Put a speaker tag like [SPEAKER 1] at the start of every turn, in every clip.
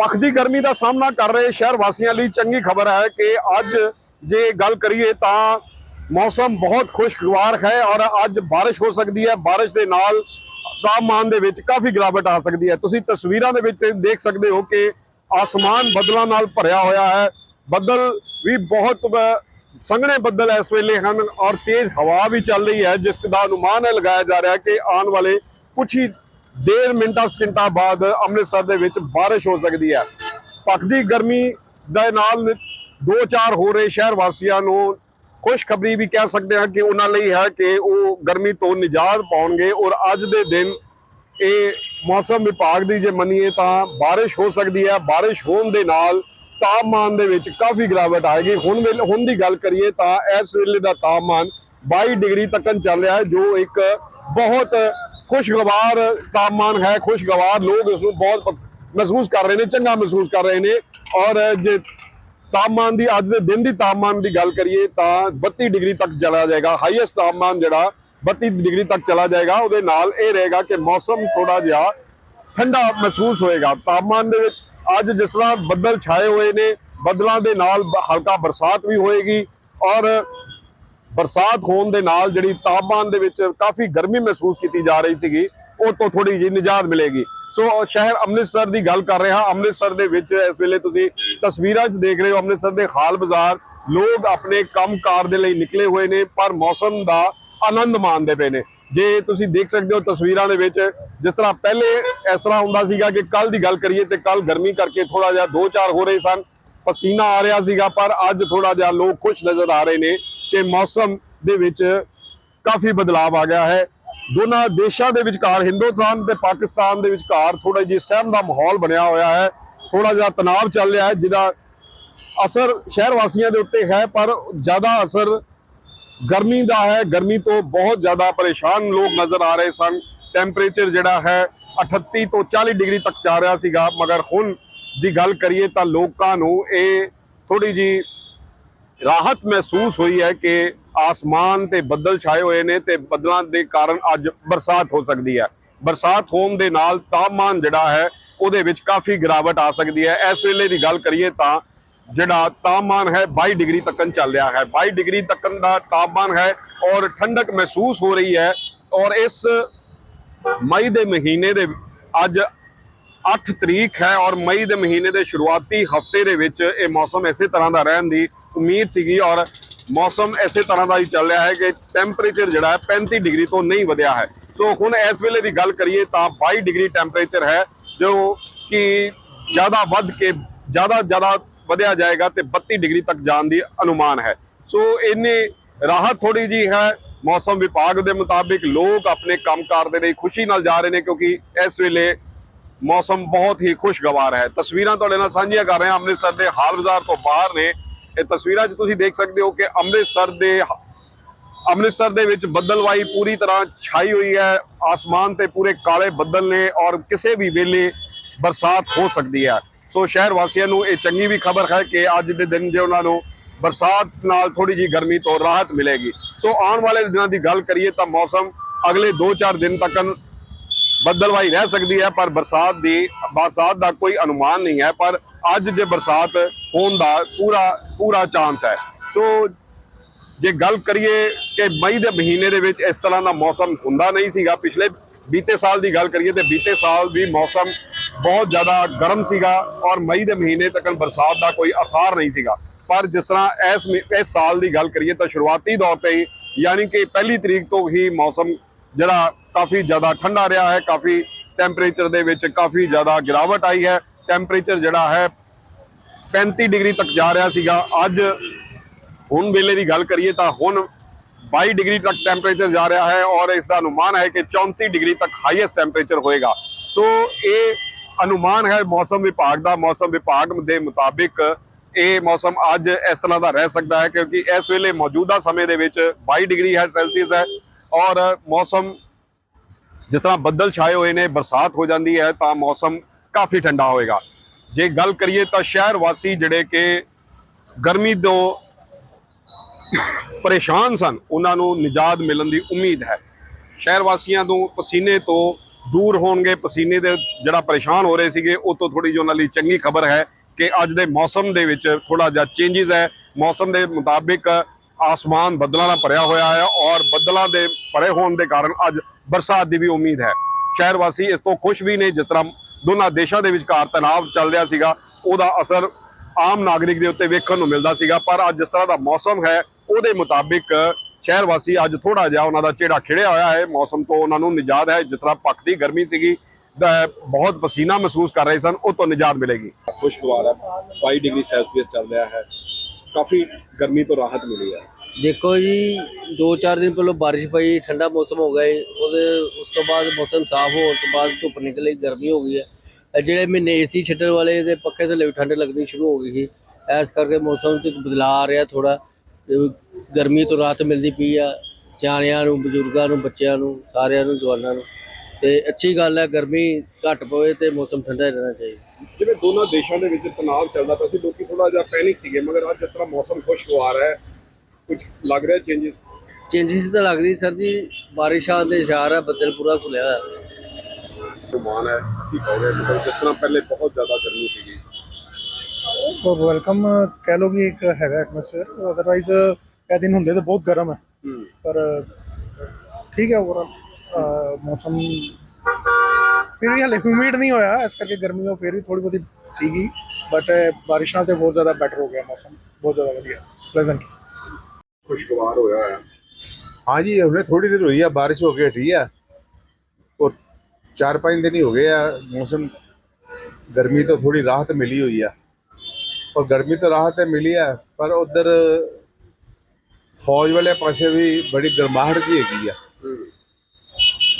[SPEAKER 1] ਪਖਦੀ ਗਰਮੀ ਦਾ ਸਾਹਮਣਾ ਕਰ ਰਹੇ ਸ਼ਹਿਰ ਵਾਸੀਆਂ ਲਈ ਚੰਗੀ ਖਬਰ ਹੈ ਕਿ ਅੱਜ ਜੇ ਗੱਲ ਕਰੀਏ ਤਾਂ ਮੌਸਮ ਬਹੁਤ ਖੁਸ਼ਗਵਾਰ ਹੈ ਔਰ ਅੱਜ ਬਾਰਿਸ਼ ਹੋ ਸਕਦੀ ਹੈ, ਬਾਰਿਸ਼ ਦੇ ਨਾਲ ਤਾਪਮਾਨ ਦੇ ਵਿੱਚ ਕਾਫੀ ਗਿਰਾਵਟ ਆ ਸਕਦੀ ਹੈ। ਤੁਸੀਂ ਤਸਵੀਰਾਂ ਦੇ ਵਿੱਚ ਦੇਖ ਸਕਦੇ ਹੋ ਕਿ ਆਸਮਾਨ ਬੱਦਲਾਂ ਨਾਲ ਭਰਿਆ ਹੋਇਆ ਹੈ। ਬੱਦਲ ਵੀ ਬਹੁਤ, ਸੰਘਣੇ ਬੱਦਲ ਇਸ ਵੇਲੇ ਹਨ ਔਰ ਤੇਜ਼ ਹਵਾ ਵੀ ਚੱਲ ਰਹੀ ਹੈ, ਜਿਸ ਦਾ ਅਨੁਮਾਨ ਹੈ, ਲਗਾਇਆ ਜਾ ਰਿਹਾ ਕਿ ਆਉਣ ਵਾਲੇ ਕੁਝ ਹੀ ਦੇਰ ਮਿੰਟਾਂ, ਸਕਿੰਟਾਂ ਬਾਅਦ ਅੰਮ੍ਰਿਤਸਰ ਦੇ ਵਿੱਚ ਬਾਰਿਸ਼ ਹੋ ਸਕਦੀ ਹੈ। ਪੱਕਦੀ ਗਰਮੀ ਦੇ ਨਾਲ ਦੋ ਚਾਰ ਹੋ ਰਹੇ ਸ਼ਹਿਰ ਵਾਸੀਆਂ ਨੂੰ ਖੁਸ਼ਖਬਰੀ ਵੀ ਕਹਿ ਸਕਦੇ ਹਾਂ ਕਿ ਉਹਨਾਂ ਲਈ ਹੈ ਕਿ ਉਹ ਗਰਮੀ ਤੋਂ ਨਿਜਾਤ ਪਾਉਣਗੇ ਔਰ ਅੱਜ ਦੇ ਦਿਨ ਇਹ ਮੌਸਮ ਵਿਭਾਗ ਦੀ ਜੇ ਮੰਨੀਏ ਤਾਂ ਬਾਰਿਸ਼ ਹੋ ਸਕਦੀ ਹੈ। ਬਾਰਿਸ਼ ਹੋਣ ਦੇ ਨਾਲ ਤਾਪਮਾਨ ਦੇ ਵਿੱਚ ਕਾਫੀ ਗਿਰਾਵਟ ਆਏਗੀ। ਹੁਣ ਵੇਲੇ ਹੁਣ ਦੀ ਗੱਲ ਕਰੀਏ ਤਾਂ ਇਸ ਵੇਲੇ ਦਾ ਤਾਪਮਾਨ 22 ਡਿਗਰੀ ਤੱਕ ਚੱਲ ਰਿਹਾ ਹੈ, ਜੋ ਇੱਕ ਬਹੁਤ ਖੁਸ਼ਗਵਾਰ ਤਾਪਮਾਨ ਹੈ, ਖੁਸ਼ਗਵਾਰ ਲੋਕ ਇਸ ਨੂੰ ਬਹੁਤ ਮਹਿਸੂਸ ਕਰ ਰਹੇ ਨੇ, ਚੰਗਾ ਮਹਿਸੂਸ ਕਰ ਰਹੇ ਨੇ। ਔਰ ਜੇ ਤਾਪਮਾਨ ਦੀ ਅੱਜ ਦੇ ਦਿਨ ਦੀ ਤਾਪਮਾਨ ਦੀ ਗੱਲ ਕਰੀਏ ਤਾਂ 32 ਡਿਗਰੀ ਤੱਕ ਚਲਾ ਜਾਏਗਾ। ਹਾਈਐਸਟ ਤਾਪਮਾਨ ਜਿਹੜਾ 32 ਡਿਗਰੀ ਤੱਕ ਚਲਾ ਜਾਏਗਾ, ਉਹਦੇ ਨਾਲ ਇਹ ਰਹੇਗਾ ਕਿ ਮੌਸਮ ਥੋੜਾ ਜਿਹਾ ਠੰਡਾ ਮਹਿਸੂਸ ਹੋਏਗਾ। ਤਾਪਮਾਨ ਦੇ ਵਿੱਚ ਅੱਜ ਜਿਸ ਤਰ੍ਹਾਂ ਬੱਦਲ ਛਾਏ ਹੋਏ ਨੇ, ਬੱਦਲਾਂ ਦੇ ਨਾਲ ਹਲਕਾ ਬਰਸਾਤ ਵੀ ਹੋਏਗੀ। ਔਰ ਬਰਸਾਤ ਹੋਣ ਦੇ ਨਾਲ ਜਿਹੜੀ ਤਾਪਮਾਨ ਦੇ ਵਿੱਚ ਕਾਫੀ ਗਰਮੀ ਮਹਿਸੂਸ ਕੀਤੀ ਜਾ ਰਹੀ ਸੀਗੀ, ਉਹ ਤੋਂ ਥੋੜੀ ਜਿਹੀ ਨਿਜਾਤ ਮਿਲੇਗੀ। ਸੋ ਸ਼ਹਿਰ ਅੰਮ੍ਰਿਤਸਰ ਦੀ ਗੱਲ ਕਰ ਰਿਹਾ, ਅੰਮ੍ਰਿਤਸਰ ਦੇ ਵਿੱਚ ਇਸ ਵੇਲੇ ਤੁਸੀਂ ਤਸਵੀਰਾਂ 'ਚ ਦੇਖ ਰਹੇ ਹੋ, ਅੰਮ੍ਰਿਤਸਰ ਦੇ ਖਾਲ ਬਾਜ਼ਾਰ, ਲੋਕ ਆਪਣੇ ਕੰਮਕਾਰ ਦੇ ਲਈ ਨਿਕਲੇ ਹੋਏ ਨੇ, ਪਰ ਮੌਸਮ ਦਾ ਆਨੰਦ ਮਾਣਦੇ ਪਏ ਨੇ। ਜੇ ਤੁਸੀਂ ਦੇਖ ਸਕਦੇ ਹੋ ਤਸਵੀਰਾਂ ਦੇ ਵਿੱਚ, ਜਿਸ ਤਰ੍ਹਾਂ ਪਹਿਲੇ ਇਸ ਤਰ੍ਹਾਂ ਹੁੰਦਾ ਸੀਗਾ ਕਿ ਕੱਲ ਦੀ ਗੱਲ ਕਰੀਏ ਤੇ ਕੱਲ ਗਰਮੀ ਕਰਕੇ ਥੋੜਾ ਜਿਹਾ ਦੋ ਚਾਰ ਹੋ ਰਹੇ ਸਨ, ਪਸੀਨਾ ਆ ਰਿਹਾ ਸੀਗਾ, ਪਰ ਅੱਜ ਥੋੜਾ ਜਿਹਾ ਲੋਕ ਖੁਸ਼ ਨਜ਼ਰ ਆ ਰਹੇ ਨੇ। ਕਿ ਮੌਸਮ ਦੇ ਵਿੱਚ ਕਾਫੀ ਬਦਲਾਅ ਆ ਗਿਆ ਹੈ। ਦੋਨਾਂ ਦੇਸ਼ਾਂ ਦੇ ਵਿਚਕਾਰ, ਹਿੰਦੁਸਤਾਨ ਤੇ ਪਾਕਿਸਤਾਨ ਦੇ ਵਿਚਕਾਰ ਥੋੜਾ ਜਿਹਾ ਸਹਿਮ ਦਾ ਮਾਹੌਲ ਬਣਿਆ ਹੋਇਆ ਹੈ। ਥੋੜਾ ਜਿਹਾ ਤਣਾਅ ਚੱਲ ਰਿਹਾ ਹੈ, ਜਿਹਦਾ ਅਸਰ ਸ਼ਹਿਰ ਵਾਸੀਆਂ ਦੇ ਉੱਤੇ ਹੈ, ਪਰ ਜ਼ਿਆਦਾ ਅਸਰ ਗਰਮੀ ਦਾ ਹੈ। ਗਰਮੀ ਤੋਂ ਬਹੁਤ ਜ਼ਿਆਦਾ ਪਰੇਸ਼ਾਨ ਲੋਕ ਨਜ਼ਰ ਆ ਰਹੇ ਸਨ। ਟੈਂਪਰੇਚਰ ਜਿਹੜਾ ਹੈ 38 ਤੋਂ 40 ਡਿਗਰੀ ਤੱਕ ਜਾ ਰਿਹਾ ਸੀਗਾ। ਮਗਰ ਹੁਣ ਦੀ ਗੱਲ ਕਰੀਏ ਤਾਂ ਲੋਕਾਂ ਨੂੰ ਇਹ ਥੋੜੀ ਜੀ ਰਾਹਤ ਮਹਿਸੂਸ ਹੋਈ ਹੈ ਕਿ ਆਸਮਾਨ ਤੇ ਬੱਦਲ ਛਾਏ ਹੋਏ ਨੇ ਤੇ ਬੱਦਲਾਂ ਦੇ ਕਾਰਨ ਅੱਜ ਬਰਸਾਤ ਹੋ ਸਕਦੀ ਹੈ। ਬਰਸਾਤ ਹੋਣ ਦੇ ਨਾਲ ਤਾਪਮਾਨ ਜਿਹੜਾ ਹੈ, ਉਹਦੇ ਵਿੱਚ ਕਾਫੀ ਗਿਰਾਵਟ ਆ ਸਕਦੀ ਹੈ। ਇਸ ਵੇਲੇ ਦੀ ਗੱਲ ਕਰੀਏ ਤਾਂ ਜਿਹੜਾ ਤਾਪਮਾਨ ਹੈ 22 ਡਿਗਰੀ ਤੱਕਨ ਚੱਲ ਰਿਹਾ ਹੈ। 22 ਡਿਗਰੀ ਤੱਕਨ ਦਾ ਤਾਪਮਾਨ ਹੈ ਔਰ ਠੰਡਕ ਮਹਿਸੂਸ ਹੋ ਰਹੀ ਹੈ ਔਰ ਇਸ ਮਈ ਦੇ ਮਹੀਨੇ ਦੇ ਅੱਜ 8 ਤਰੀਕ ਹੈ ਔਰ ਮਈ ਦੇ ਮਹੀਨੇ ਦੇ ਸ਼ੁਰੂਆਤੀ ਹਫ਼ਤੇ ਦੇ ਵਿੱਚ ਇਹ ਮੌਸਮ ਇਸੇ ਤਰ੍ਹਾਂ ਦਾ ਰਹਿਣ ਦੀ ਉਮੀਦ ਸੀਗੀ ਔਰ ਮੌਸਮ ਇਸੇ ਤਰ੍ਹਾਂ ਦਾ ਹੀ ਚੱਲ ਰਿਹਾ ਹੈ ਕਿ ਟੈਂਪਰੇਚਰ ਜਿਹੜਾ ਹੈ 35 ਡਿਗਰੀ ਤੋਂ ਨਹੀਂ ਵਧਿਆ ਹੈ। ਸੋ ਹੁਣ ਇਸ ਵੇਲੇ ਦੀ ਗੱਲ ਕਰੀਏ ਤਾਂ 22 ਡਿਗਰੀ ਟੈਂਪਰੇਚਰ ਹੈ, ਜੋ ਕਿ ਜ਼ਿਆਦਾ ਵੱਧ ਕੇ ਜ਼ਿਆਦਾ ਜ਼ਿਆਦਾ ਵਧਿਆ ਜਾਏਗਾ ਤੇ 32 ਡਿਗਰੀ ਤੱਕ ਜਾਣ ਦੀ ਅਨੁਮਾਨ ਹੈ। ਸੋ ਇੰਨੀ ਰਾਹਤ ਥੋੜੀ ਜੀ ਹੈ, ਮੌਸਮ ਵਿਭਾਗ ਦੇ ਮੁਤਾਬਿਕ ਲੋਕ ਆਪਣੇ ਕੰਮਕਾਰ ਦੇ ਲਈ ਖੁਸ਼ੀ ਨਾਲ ਜਾ ਰਹੇ ਨੇ ਕਿਉਂਕਿ ਇਸ ਵੇਲੇ ਮੌਸਮ ਬਹੁਤ ਹੀ ਖੁਸ਼ਗਵਾਰ ਹੈ। ਤਸਵੀਰਾਂ ਤੁਹਾਡੇ ਨਾਲ ਸਾਂਝੀਆਂ ਕਰ ਰਹੇ ਹਾਂ ਅੰਮ੍ਰਿਤਸਰ ਦੇ ਹਾਲ ਬਾਜ਼ਾਰ ਤੋਂ ਬਾਹਰ ਨੇ। ਇਹ ਤਸਵੀਰਾਂ 'ਚ ਤੁਸੀਂ ਦੇਖ ਸਕਦੇ ਹੋ ਕਿ ਅੰਮ੍ਰਿਤਸਰ ਦੇ ਅੰਮ੍ਰਿਤਸਰ ਦੇ ਵਿੱਚ ਬੱਦਲਵਾਈ ਪੂਰੀ ਤਰ੍ਹਾਂ ਛਾਈ ਹੋਈ ਹੈ। ਆਸਮਾਨ ਤੇ ਪੂਰੇ ਕਾਲੇ ਬੱਦਲ ਨੇ ਔਰ ਕਿਸੇ ਵੀ ਵੇਲੇ ਬਰਸਾਤ ਹੋ ਸਕਦੀ ਹੈ। ਸੋ ਸ਼ਹਿਰ ਵਾਸੀਆਂ ਨੂੰ ਇਹ ਚੰਗੀ ਵੀ ਖਬਰ ਹੈ ਕਿ ਅੱਜ ਦੇ ਦਿਨ ਜੇ ਉਹਨਾਂ ਨੂੰ ਬਰਸਾਤ ਨਾਲ ਥੋੜੀ ਜੀ ਗਰਮੀ ਤੋਂ ਰਾਹਤ ਮਿਲੇਗੀ। ਸੋ ਆਉਣ ਵਾਲੇ ਦਿਨਾਂ ਦੀ ਗੱਲ ਕਰੀਏ ਤਾਂ ਮੌਸਮ ਅਗਲੇ 2-4 ਦਿਨ ਤੱਕ ਬੱਦਲਵਾਈ ਰਹਿ ਸਕਦੀ ਹੈ, ਪਰ ਬਰਸਾਤ ਦੀ, ਬਰਸਾਤ ਦਾ ਕੋਈ ਅਨੁਮਾਨ ਨਹੀਂ ਹੈ। ਪਰ ਅੱਜ ਜੇ ਬਰਸਾਤ ਹੋਣ ਦਾ ਪੂਰਾ ਪੂਰਾ ਚਾਂਸ ਹੈ। ਸੋ ਜੇ ਗੱਲ ਕਰੀਏ ਕਿ ਮਈ ਦੇ ਮਹੀਨੇ ਦੇ ਵਿੱਚ ਇਸ ਤਰ੍ਹਾਂ ਦਾ ਮੌਸਮ ਹੁੰਦਾ ਨਹੀਂ ਸੀਗਾ, ਪਿਛਲੇ ਬੀਤੇ ਸਾਲ ਦੀ ਗੱਲ ਕਰੀਏ ਤੇ ਬੀਤੇ ਸਾਲ ਵੀ ਮੌਸਮ ਬਹੁਤ ਜ਼ਿਆਦਾ ਗਰਮ ਸੀਗਾ ਔਰ ਮਈ ਦੇ ਮਹੀਨੇ ਤੱਕ ਬਰਸਾਤ ਦਾ ਕੋਈ ਅਸਾਰ ਨਹੀਂ ਸੀਗਾ। ਪਰ ਜਿਸ ਤਰ੍ਹਾਂ ਇਸ ਮਹੀ- ਇਸ ਸਾਲ ਦੀ ਗੱਲ ਕਰੀਏ ਤਾਂ ਸ਼ੁਰੂਆਤੀ ਦੌਰ ਤੇ ਹੀ ਯਾਨੀ ਕਿ ਪਹਿਲੀ ਤਰੀਕ ਤੋਂ ਹੀ ਮੌਸਮ ਜਿਹੜਾ ਕਾਫੀ ਜ਼ਿਆਦਾ ਠੰਡਾ ਰਿਹਾ ਹੈ, ਕਾਫੀ ਟੈਂਪਰੇਚਰ ਦੇ ਵਿੱਚ ਕਾਫੀ ਜ਼ਿਆਦਾ ਗਿਰਾਵਟ ਆਈ ਹੈ। ਟੈਂਪਰੇਚਰ ਜਿਹੜਾ ਹੈ 35 ਡਿਗਰੀ ਤੱਕ ਜਾ ਰਿਹਾ ਸੀਗਾ। ਅੱਜ ਹੁਣ ਵੇਲੇ ਦੀ ਗੱਲ ਕਰੀਏ ਤਾਂ ਹੁਣ 22 ਡਿਗਰੀ ਤੱਕ ਟੈਂਪਰੇਚਰ ਜਾ ਰਿਹਾ ਹੈ ਔਰ ਇਸ ਦਾ ਅਨੁਮਾਨ ਹੈ ਕਿ 34 ਡਿਗਰੀ ਤੱਕ ਹਾਈਐਸਟ ਟੈਂਪਰੇਚਰ ਹੋਏਗਾ। ਸੋ ਇਹ ਅਨੁਮਾਨ ਹੈ ਮੌਸਮ ਵਿਭਾਗ ਦਾ। ਮੌਸਮ ਵਿਭਾਗ ਦੇ ਮੁਤਾਬਿਕ ਇਹ ਮੌਸਮ ਅੱਜ ਇਸ ਤਰ੍ਹਾਂ ਦਾ ਰਹਿ ਸਕਦਾ ਹੈ ਕਿਉਂਕਿ ਇਸ ਵੇਲੇ ਮੌਜੂਦਾ ਸਮੇਂ ਦੇ ਵਿੱਚ 22 ਡਿਗਰੀ ਹੈ ਸੈਲਸੀਅਸ ਹੈ ਔਰ ਮੌਸਮ ਜਿਸ ਤਰ੍ਹਾਂ ਬੱਦਲ ਛਾਏ ਹੋਏ ਨੇ, ਬਰਸਾਤ ਹੋ ਜਾਂਦੀ ਹੈ ਤਾਂ ਮੌਸਮ ਕਾਫੀ ਠੰਡਾ ਹੋਏਗਾ। ਜੇ ਗੱਲ ਕਰੀਏ ਤਾਂ ਸ਼ਹਿਰ ਵਾਸੀ ਜਿਹੜੇ ਕਿ ਗਰਮੀ ਤੋਂ ਪਰੇਸ਼ਾਨ ਸਨ, ਉਹਨਾਂ ਨੂੰ ਨਿਜਾਤ ਮਿਲਣ ਦੀ ਉਮੀਦ ਹੈ। ਸ਼ਹਿਰ ਵਾਸੀਆਂ ਤੋਂ ਪਸੀਨੇ ਤੋਂ ਦੂਰ ਹੋਣਗੇ, ਪਸੀਨੇ ਦੇ ਜਿਹੜਾ ਪਰੇਸ਼ਾਨ ਹੋ ਰਹੇ ਸੀਗੇ, ਉਹ ਤੋਂ ਥੋੜੀ ਜਿਹੀ ਉਹਨਾਂ ਲਈ ਚੰਗੀ ਖਬਰ ਹੈ ਕਿ ਅੱਜ ਦੇ ਮੌਸਮ ਦੇ ਵਿੱਚ ਥੋੜਾ ਜਿਹਾ ਚੇਂਜਸ ਹੈ। ਮੌਸਮ ਦੇ ਮੁਤਾਬਿਕ ਆਸਮਾਨ ਬੱਦਲਾਂ ਨਾਲ ਭਰਿਆ ਹੋਇਆ ਹੈ ਔਰ ਬੱਦਲਾਂ ਦੇ ਭਰੇ ਹੋਣ ਦੇ ਕਾਰਨ ਅੱਜ ਬਰਸਾਤ ਦੀ ਵੀ ਉਮੀਦ ਹੈ। ਸ਼ਹਿਰ ਵਾਸੀ ਇਸ ਤੋਂ ਖੁਸ਼ ਵੀ ਨੇ, ਜਿਸ ਤਰ੍ਹਾਂ ਦੋਨਾਂ ਦੇਸ਼ਾਂ ਦੇ ਵਿਚਕਾਰ ਤਣਾਅ ਚੱਲ ਰਿਹਾ ਸੀਗਾ, ਉਹਦਾ ਅਸਰ ਆਮ ਨਾਗਰਿਕ ਦੇ ਉੱਤੇ ਵੇਖਣ ਨੂੰ ਮਿਲਦਾ ਸੀਗਾ, ਪਰ ਅੱਜ ਜਿਸ ਤਰ੍ਹਾਂ ਦਾ ਮੌਸਮ ਹੈ, ਉਹਦੇ ਮੁਤਾਬਿਕ ਸ਼ਹਿਰ ਵਾਸੀ ਅੱਜ ਥੋੜਾ ਜਿਹਾ ਉਹਨਾਂ ਦਾ ਚਿਹੜਾ ਖਿੜਿਆ ਹੋਇਆ ਹੈ। ਮੌਸਮ ਤੋਂ ਉਹਨਾਂ ਨੂੰ ਨਿਜਾਤ ਹੈ, ਜਿਸ ਤਰ੍ਹਾਂ ਪੱਕਦੀ ਗਰਮੀ ਸੀਗੀ ਬਹੁਤ ਪਸੀਨਾ ਮਹਿਸੂਸ ਕਰ ਰਹੇ ਸਨ, ਉਹ ਤੋਂ ਨਿਜਾਤ ਮਿਲੇਗੀ।
[SPEAKER 2] ਖੁਸ਼ਗਵਾਰ ਹੈ 22 ਡਿਗਰੀ ਸੈਲਸੀਅਸ ਚੱਲ ਰਿਹਾ ਹੈ, ਕਾਫੀ ਗਰਮੀ ਤੋਂ ਰਾਹਤ ਮਿਲੀ ਹੈ।
[SPEAKER 3] ਦੇਖੋ ਜੀ 2-4 ਦਿਨ ਪਹਿਲਾਂ ਬਾਰਿਸ਼ ਪਈ, ਠੰਡਾ ਮੌਸਮ ਹੋ ਗਿਆ ਜੀ। ਉਹਦੇ, ਉਸ ਤੋਂ ਬਾਅਦ ਮੌਸਮ ਸਾਫ਼ ਹੋਣ ਤੋਂ ਬਾਅਦ ਧੁੱਪ ਨਿਕਲੀ ਗਰਮੀ ਹੋ ਗਈ ਹੈ। ਇਹ ਜਿਹੜੇ ਮਹੀਨੇ ਏਸੀ ਛੱਡਣ ਵਾਲੇ ਦੇ ਪੱਖੇ ਥੱਲੇ ਵੀ ਠੰਡ ਲੱਗਣੀ ਸ਼ੁਰੂ ਹੋ ਗਈ ਸੀ। ਇਸ ਕਰਕੇ ਮੌਸਮ 'ਚ ਬਦਲਾਅ ਆ ਰਿਹਾ ਥੋੜਾ ਗਰਮੀ ਤੋਂ ਰਾਹਤ ਮਿਲਦੀ ਪਈ ਆ, ਸਿਆਣਿਆਂ ਨੂੰ, ਬਜ਼ੁਰਗਾਂ ਨੂੰ, ਬੱਚਿਆਂ ਨੂੰ, ਸਾਰਿਆਂ ਨੂੰ, ਜਵਾਨਾਂ ਨੂੰ। ਤੇ ਅੱਛੀ ਗੱਲ ਹੈ, ਗਰਮੀ ਘੱਟ ਪਵੇ ਤੇ ਮੌਸਮ ਠੰਡਾ ਹੀ ਰਹਿਣਾ ਚਾਹੀਦਾ।
[SPEAKER 2] ਜਿਵੇਂ ਦੋਨਾਂ ਦੇਸ਼ਾਂ ਦੇ ਵਿੱਚ ਤਣਾਅ ਚੱਲਦਾ ਪਿਆ ਸੀ, ਲੋਕੀ ਥੋੜਾ ਜਿਹਾ ਪੈਨਿਕ ਸੀਗੇ, ਮਗਰ ਅੱਜ ਜਿਸ ਤਰ੍ਹਾਂ ਮੌਸਮ ਖੁਸ਼ਗਵਾਰ ਹੈ। ਕੁਝ ਲੱਗ ਰਿਹਾ ਚੇਂਜਸ
[SPEAKER 3] ਚੇਂਜਸ ਤਾਂ ਲੱਗਦੀ ਸਰ ਜੀ। ਬਾਰਿਸ਼ਾਂ ਦੇ ਇਸ਼ਾਰਾ ਹੈ ਬੱਦਲ ਪੂਰਾ ਖੁੱਲਿਆ ਹੋਇਆ।
[SPEAKER 2] ਮਾਨ ਹੈ ਕੀ ਕਹੋਗੇ? ਮਤਲਬ ਜਿਸ ਤਰ੍ਹਾਂ ਪਹਿਲੇ ਬਹੁਤ ਜ਼ਿਆਦਾ ਗਰਮੀ ਸੀਗੀ।
[SPEAKER 4] ਉਹ ਵੈਲਕਮ ਕਹਿ ਲੋ ਕਿ ਇੱਕ ਹੈਗਾ ਐਟਮੋਸਫੇਅਰ ਅਦਰਵਾਈਜ਼ ਇਹ ਦਿਨ ਹੁੰਦੇ ਤਾਂ ਬਹੁਤ ਗਰਮ ਹੈ।
[SPEAKER 2] ਹੂੰ।
[SPEAKER 4] ਪਰ ਠੀਕ ਹੈ ਓਵਰਆਲ ਮੌਸਮ ਫਿਰ ਵੀ ਹਲੇ ਹਿਊਮਿਡ ਨਹੀਂ ਹੋਇਆ। ਇਸ ਕਰਕੇ ਗਰਮੀ ਉਹ ਫਿਰ ਵੀ ਥੋੜੀ ਬਹੁਤੀ ਸੀਗੀ। ਬਟ ਬਾਰਿਸ਼ ਨਾਲ ਤੇ ਬਹੁਤ ਜ਼ਿਆਦਾ ਬੈਟਰ ਹੋ ਗਿਆ ਮੌਸਮ। ਬਹੁਤ ਜ਼ਿਆਦਾ ਵਧੀਆ। ਪਲੇਜ਼ੈਂਟ
[SPEAKER 2] ਖੁਸ਼ਗਵਾਰ ਹੋਇਆ ਹੈ
[SPEAKER 5] ਹਾਂ ਜੀ ਉਹਨੇ ਥੋੜੀ ਦੇਰ ਹੋਈ ਆ ਬਾਰਿਸ਼ ਹੋ ਗਈ ਹਟੀ ਆ। ਉਹ 4-5 ਦਿਨ ਹੀ ਹੋ ਗਏ ਆ ਮੌਸਮ ਗਰਮੀ ਤੋਂ ਥੋੜੀ ਰਾਹਤ ਮਿਲੀ ਹੋਈ ਆ। ਔਰ ਗਰਮੀ ਤੋਂ ਰਾਹਤ ਤੇ ਮਿਲੀ ਆ ਪਰ ਉਧਰ ਫੌਜ ਵਾਲੇ ਪਾਸੇ ਵੀ ਬੜੀ ਗਰਮਾਹਟ ਜੀ ਹੈਗੀ ਆ।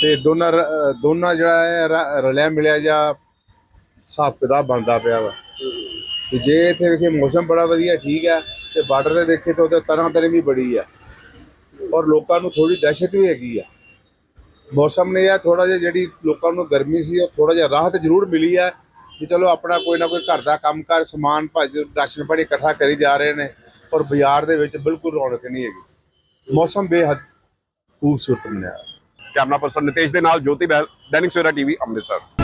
[SPEAKER 5] ਤੇ ਦੋਨਾਂ ਦੋਨਾਂ ਜਿਹੜਾ ਹੈ ਰਲਿਆ ਮਿਲਿਆ ਜਾਂ ਹਿਸਾਬ ਕਿਤਾਬ ਬਣਦਾ ਪਿਆ ਵਾ। ਤੇ ਜੇ ਇੱਥੇ ਵੇਖੇ ਮੌਸਮ ਬੜਾ ਵਧੀਆ, ਠੀਕ ਹੈ, ਤੇ ਬਾਰਡਰ ਤੇ ਵੇਖੇ ਤਾਂ ਉਹਦੇ ਤਰ੍ਹਾਂ ਤਰ੍ਹਾਂ ਵੀ ਬੜੀ ਆ ਔਰ ਲੋਕਾਂ ਨੂੰ ਥੋੜੀ ਦਹਿਸ਼ਤ ਵੀ ਹੈਗੀ ਆ। ਮੌਸਮ ਨੇ ਆ ਥੋੜਾ ਜਿਹਾ ਜਿਹੜੀ ਲੋਕਾਂ ਨੂੰ ਗਰਮੀ ਸੀ, ਉਹ ਥੋੜਾ ਜਿਹਾ ਰਾਹਤ ਜ਼ਰੂਰ ਮਿਲੀ ਹੈ ਕਿ ਚਲੋ ਆਪਣਾ ਕੋਈ ਨਾ ਕੋਈ ਘਰ ਦਾ ਕੰਮਕਾਰ, ਸਮਾਨ ਭੱਜ, ਰਾਸ਼ਨ ਪਾਣੀ ਇਕੱਠਾ ਕਰੀ ਜਾ ਰਹੇ ਨੇ, ਔਰ ਬਾਜ਼ਾਰ ਦੇ ਵਿੱਚ ਬਿਲਕੁਲ ਰੌਣਕ ਨਹੀਂ ਹੈਗੀ। ਮੌਸਮ ਬੇਹੱਦ ਖੂਬਸੂਰਤ ਬਣਿਆ।
[SPEAKER 1] ਕੈਮਰਾ ਪਰਸਨ ਨਿਤੇਸ਼ ਦੇ ਨਾਲ ਜੋਤੀ ਬਹਿਲ ਦੈਨਿਕ ਸਵੇਰਾ ਟੀਵੀ ਅੰਮ੍ਰਿਤਸਰ।